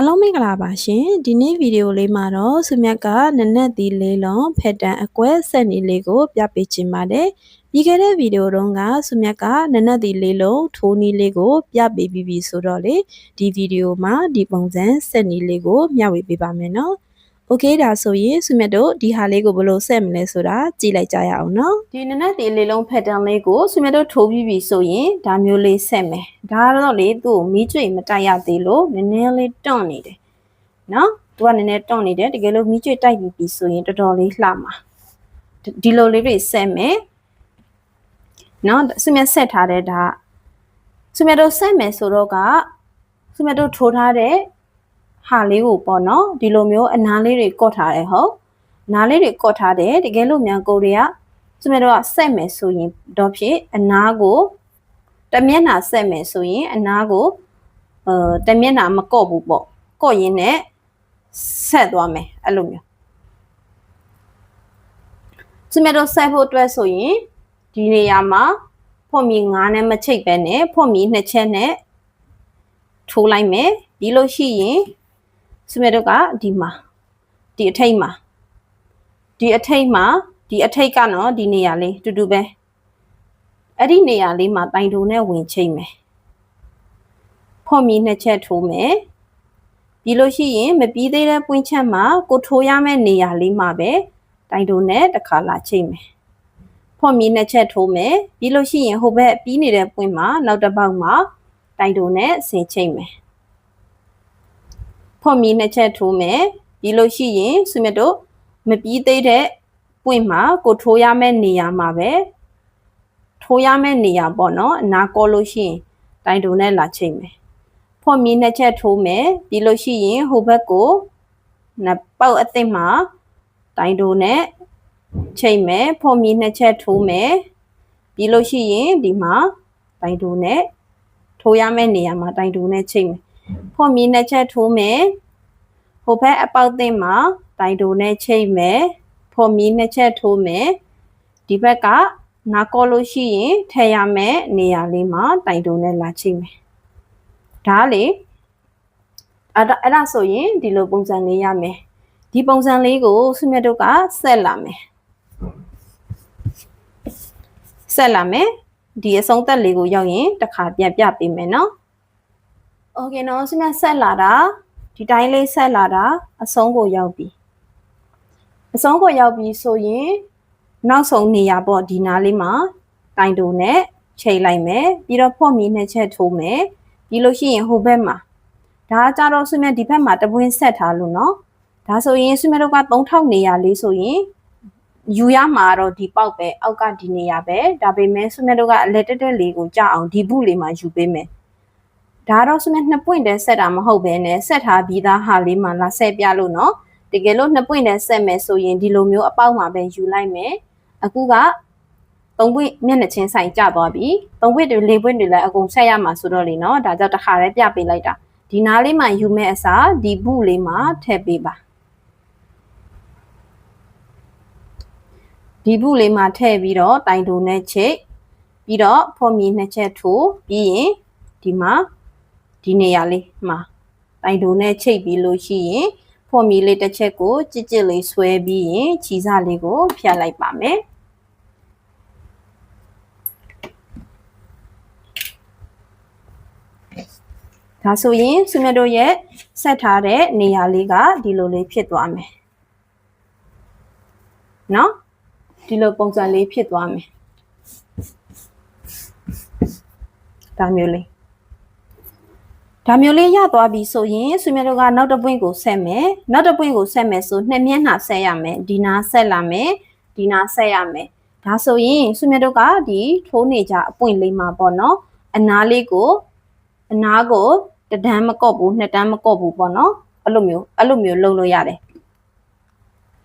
အားလုံးမင်္ဂလာပါရှင်ဒီနေ့ဗီဒီယိုလေးမှာတော့ဆုမြတ်ကနနက်သီးလေးလုံးဖက်တန်အကွဲဆက်နီလေးကို ပြပေးချင်ပါတယ်ပြီးခဲ့တဲ့ဗီဒီယိုတုန်းကဆုမြတ်ကနနက်သီးလေးလုံးထိုးနီလေးကို ပြပေးပြီးပြီဆိုတော့လေဒီဗီဒီယိုမှာဒီပုံစံဆက်နီလေးကိုမျှဝေပေးပါမယ်နော် ။ Okay ဒါဆိုရင်ဆွေမြတ်တို့ဒီဟာလေးကိုဘယ်လိုဆက်မလဲဆိုတာကြည့်လိုက်ကြရအောင်နော်။ဒီနနက်တီလေးလုံးဖက်တန်လေးကိုဆွေမြတ်တို့ထိုးပြီးပြီဆိုရင်ဒါမျိုးလေးဆက်မယ်။ဒါတော့လေသူ့ကိုမီးကျွေမတိုက်ရသေးလို့နည်းနည်းလေးတွန့်နေတယ်။နော်။သူကနည်းနည်းတွန့်နေတယ်တကယ်လို့မီးကျွေတိုက်ပြီးပြီဆိုရင်တော်တော်လေးလှမှာ။ဒီလိုလေးတွေဆက်မယ်။နော်ဆွေမြတ်ဆက်ထားတဲ့ဒါဆွေမြတ်တို့ဆက်မယ်ဆိုတော့ကဆွေမြတ်တို့ထိုးထားတဲ့ ဟာလေးကိုပေါ့နော်ဒီလိုမျိုးအနားလေးတွေကော့ထားတယ်ဟုတ်နားလေးတွေကော့ထားတယ်တကယ်လို့မြန်ကိုတွေကသူတို့ကဆက်မယ်ဆိုရင်တော့ဖြစ်အနားကိုတမျက်နှာဆက်မယ်ဆိုရင်အနားကိုအဲတမျက်နှာမကော့ဘူးပေါ့ကော့ရင်းနဲ့ဆက်သွားမယ်အဲ့လိုမျိုးသူတို့ဆက်ဖို့အတွက်ဆိုရင်ဒီနေရာမှာဖွန်မီ9နဲ့မချိတ်ပဲနဲ့ဖွန်မီ2ချက်နဲ့ထိုးလိုက်မယ်ပြီးလို့ရှိရင် စမေတို့ကဒီမှာဒီအထိတ်မှာဒီအထိတ်မှာဒီအထိတ်ကနော်ဒီနေရာလေးတူတူပဲအဲ့ဒီနေရာလေးမှာတိုင်တုံနဲ့ဝင်ချိတ်မယ်ဖော့မီနှစ်ချက်ထိုးမယ်ပြီးလို့ရှိရင်မပြီးသေးတဲ့ပွင့်ချက်မှာကိုထိုးရမယ့်နေရာလေးမှာပဲတိုင်တုံနဲ့တစ်ခါလာချိတ်မယ်ဖော့မီနှစ်ချက်ထိုးမယ်ပြီးလို့ရှိရင်ဟိုဘက်ပြီးနေတဲ့ပွင့်မှာနောက်တစ်ပေါက်မှာတိုင်တုံနဲ့ဆင်ချိတ်မယ် ဖွန်မီနှစ်ချက်ထိုးမယ်ပြီးလို့ရှိရင်ဆွမြတ်တို့မပြီးသေးတဲ့ပွင့်မှာကိုထိုးရမယ့်နေရာမှာပဲထိုးရမယ့်နေရာပေါ့နော်အနာကောလို့ရှိရင်တိုင်တုံနဲ့လာချိန်မယ်ဖွန်မီနှစ်ချက်ထိုးမယ်ပြီးလို့ရှိရင်ဟိုဘက်ကိုနပေါက်အသစ်မှာတိုင်တုံနဲ့ချိန်မယ်ဖွန်မီနှစ်ချက်ထိုးမယ်ပြီးလို့ရှိရင်ဒီမှာတိုင်တုံနဲ့ထိုးရမယ့်နေရာမှာတိုင်တုံနဲ့ချိန်မယ် ဖွန်မီနှစ်ချက်ထိုးမယ်ဟိုဘက်အပေါက်သင်းမှာတိုင်တိုနဲ့ချိတ်မယ်ဖွန်မီနှစ်ချက်ထိုးမယ်ဒီဘက်ကနာကောလို့ရှိရင်ထည့်ရမယ်နေရာလေးမှာတိုင်တိုနဲ့လာချိတ်မယ်ဒါလေအဲ့ဒါအဲ့ဒါဆိုရင်ဒီလိုပုံစံလေးရမယ်ဒီပုံစံလေးကိုဆုမြတ်တို့ကဆက်လာမယ်ဆက်လာမယ်ဒီအဆုံးသက်လေးကိုရောက်ရင်တစ်ခါပြန်ပြပေးမယ်နော် โอเคနော်စမဆက်လာတာဒီတိုင်းလေးဆက်လာတာအဆုံးကိုရောက်ပြီအဆုံးကိုရောက်ပြီဆိုရင်နောက်ဆုံးနေရာပေါ့ဒီနားလေးမှာတိုင်တူနဲ့ချိန်လိုက်မယ်ပြီးတော့ဖော့မီနှစ်ချက်ထိုးမယ်ပြီးလို့ရှိရင်ဟိုဘက်မှာဒါကြတော့ဆွမြဒီဘက်မှာတပွင်းဆက်ထားလို့နော်ဒါဆိုရင်ဆွမြတို့က3000နေရာလေးဆိုရင်ယူရမှာတော့ဒီပေါက်ပဲအောက်ကဒီနေရာပဲဒါပေမဲ့ဆွမြတို့ကအလက်တက်တက်လေးကိုကြအောင်ဒီဘူးလေးမှာယူပေးမယ် ဒါတော့စမနှစ်ပွင့်တည်းဆက်တာမဟုတ်ဘဲနဲ့ဆက်ထားပြီးသားဟာလေးမှလာဆက်ပြလို့နော်တကယ်လို့နှစ်ပွင့်တည်းဆက်မယ်ဆိုရင်ဒီလိုမျိုးအပေါက်မှာပဲယူလိုက်မယ်အခုကသုံးပွင့်မျက်နှာချင်းဆိုင်ကျသွားပြီသုံးပွင့်တွေလေးပွင့်တွေလည်းအကုန်ဆက်ရမှာဆိုတော့လေနော်ဒါကြောင့်တစ်ခါတည်းပြပေးလိုက်တာဒီနားလေးမှယူမဲ့အစားဒီဘူးလေးမှထည့်ပေးပါဒီဘူးလေးမှထည့်ပြီးတော့တိုင်တိုနဲ့ချိတ်ပြီးတော့ဖော်မီနှစ်ချက်ထိုးပြီးရင်ဒီမှာ ဒီနေရာလေးမှာတိုင်တူနဲ့ချိတ်ပြီးလို့ရှိရင်ဖော်မီလေးတစ်ချက်ကိုကြစ်ကြစ်လေးဆွဲပြီးရင်ခြေစလေးကိုဖြတ်လိုက်ပါမယ်ဒါဆိုရင်စုမြတ်တို့ရဲ့ဆက်ထားတဲ့နေရာလေးကဒီလိုလေးဖြစ်သွားမယ်။နော်ဒီလိုပုံစံလေးဖြစ်သွားမယ်။ဒါမျိုးလေး ဒါမျိုးလေးရသွားပြီဆိုရင်ဆွေမျိုးတို့ကနောက်တစ်ပွင့်ကိုဆက်မယ်နောက်တစ်ပွင့်ကိုဆက်မယ်ဆိုနှစ်မျက်နှာဆက်ရမယ်ဒီနာဆက်လာမယ်ဒီနာဆက်ရမယ်ဒါဆိုရင်ဆွေမျိုးတို့ကဒီထိုးနေကြအပွင့်လေးမှာပေါ့နော်အနားလေးကိုအနားကိုတဒန်းမကော့ဘူးနှစ်တန်းမကော့ဘူးပေါ့နော်အဲ့လိုမျိုးအဲ့လိုမျိုးလုပ်လို့ရတယ်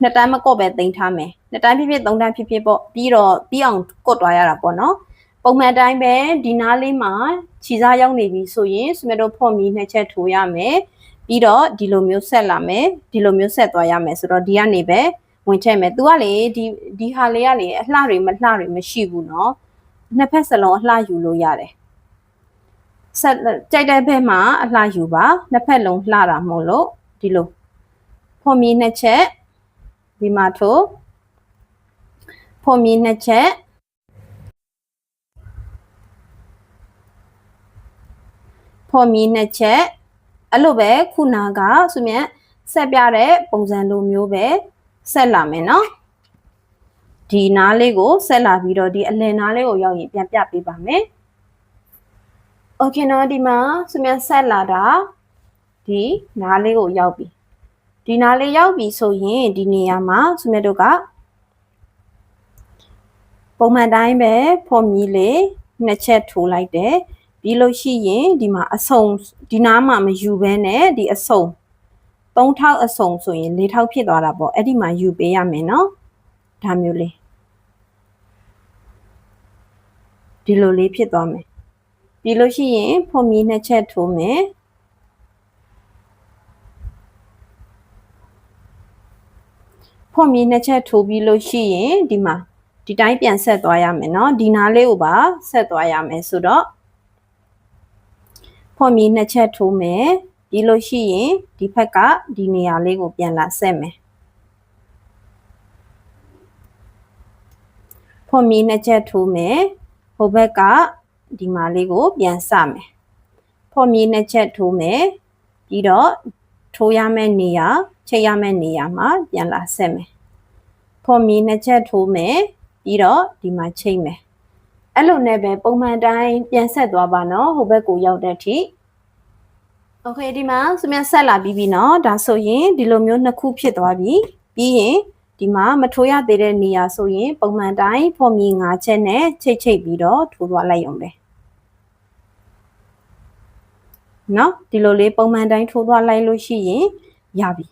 နှစ်တန်းမကော့ပဲတင်ထားမယ်နှစ်တန်းဖြစ်ဖြစ်သုံးတန်းဖြစ်ဖြစ်ပေါ့ပြီးတော့ပြီးအောင်ကော့သွားရတာပေါ့နော် ပုံမှန်တိုင်းပဲဒီနားလေးမှာခြီစားရောက်နေပြီဆိုရင်စမတို့ဖော့မီနှစ်ချက်ထိုးရမယ်ပြီးတော့ဒီလိုမျိုးဆက်လာမယ်ဒီလိုမျိုးဆက်သွားရမယ်ဆိုတော့ဒီကနေပဲဝင်ထည့်မယ်။ तू ကလေဒီဒီဟာလေးကလေအလှတွေမလှတွေမရှိဘူးเนาะ။နှစ်ဖက်စလုံးအလှယူလို့ရတယ်။ ဆက်ကြိုက်တဲ့ဘက်မှာအလှယူပါနှစ်ဖက်လုံးလှတာမို့လို့ဒီလိုဖွန်မီနှစ်ချက်ဒီမှာထိုးဖွန်မီနှစ်ချက် ဖွန်မီနှစ်ချက်အဲ့လိုပဲခုနာကဆိုမြတ်ဆက်ပြတဲ့ပုံစံလိုမျိုးပဲဆက်လာမယ်နော်ဒီနားလေးကိုဆက်လာပြီးတော့ဒီအလယ်နားလေးကိုရောက်ရင်ပြန်ပြပေးပါမယ်โอเคနော်ဒီမှာဆိုမြတ်ဆက်လာတာဒီနားလေးကိုရောက်ပြီဒီနားလေးရောက်ပြီဆိုရင်ဒီနေရာမှာဆိုမြတ်တို့ကပုံမှန်တိုင်းပဲဖော်မီလေးနှစ်ချက်ထိုးလိုက်တယ် ပြီးလို့ရှိရင်ဒီမှာအစုံဒီနားမှာမယူဘဲနဲ့ဒီအစုံ3ထောက်အစုံဆိုရင်4ထောက်ဖြစ်သွားတာပေါ့အဲ့ဒီမှာယူပေးရမယ်နော်ဒါမျိုးလေးဒီလိုလေးဖြစ်သွားမယ်ပြီးလို့ရှိရင်ဖော်မီနှစ်ချက်ထိုးမယ်ဖော်မီနှစ်ချက်ထိုးပြီးလို့ရှိရင်ဒီမှာဒီတိုင်းပြန်ဆက်သွားရမယ်เนาะဒီနားလေးကိုပါဆက်သွားရမယ်ဆိုတော့ ဖော်မီနှစ်ချက်ထိုးမယ်ပြီးလို့ရှိရင်ဒီဘက်ကဒီနေရာလေးကိုပြန်လာဆက်မယ်ဖော်မီနှစ်ချက်ထိုးမယ်ဟိုဘက်ကဒီမှာလေးကိုပြန်စမယ်ဖော်မီနှစ်ချက်ထိုးမယ်ပြီးတော့ထိုးရမယ့်နေရာချိန်ရမယ့်နေရာမှာပြန်လာဆက်မယ်ဖော်မီနှစ်ချက်ထိုးမယ်ပြီးတော့ဒီမှာချိန်မယ် အဲ့လိုနဲ့ပဲပုံမှန်တိုင်းပြန်ဆက်သွားပါနော်ဟိုဘက်ကိုရောက်တဲ့အထိ Okay ဒီမှာစမြန်ဆက်လာပြီးပြီနော်ဒါဆိုရင်ဒီလိုမျိုးနှစ်ခုဖြစ်သွားပြီပြီးရင်ဒီမှာမထိုးရသေးတဲ့နေရာဆိုရင် ပုံမှန်တိုင်းဖော်မီ၅ချက်နဲ့ချိတ်ချိတ်ပြီးတော့ထိုးသွားလိုက်အောင်ပဲနော်ဒီလိုလေးပုံမှန်တိုင်းထိုးသွားလိုက်လို့ရှိရင်ရပြီ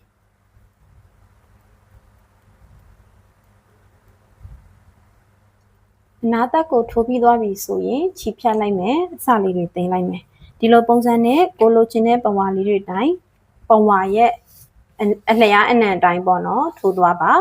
အနာသက်ကိုထိုးပြီးသွားပြီဆိုရင်ခြိဖြတ်လိုက်မယ်အစလေးတွေတင်လိုက်မယ်ဒီလိုပုံစံနဲ့ကိုလိုချင်တဲ့ပဝါလေးတွေတိုင်းပဝါရဲ့အလျားအနံတိုင်းပေါ့နော်ထိုးသွားပါ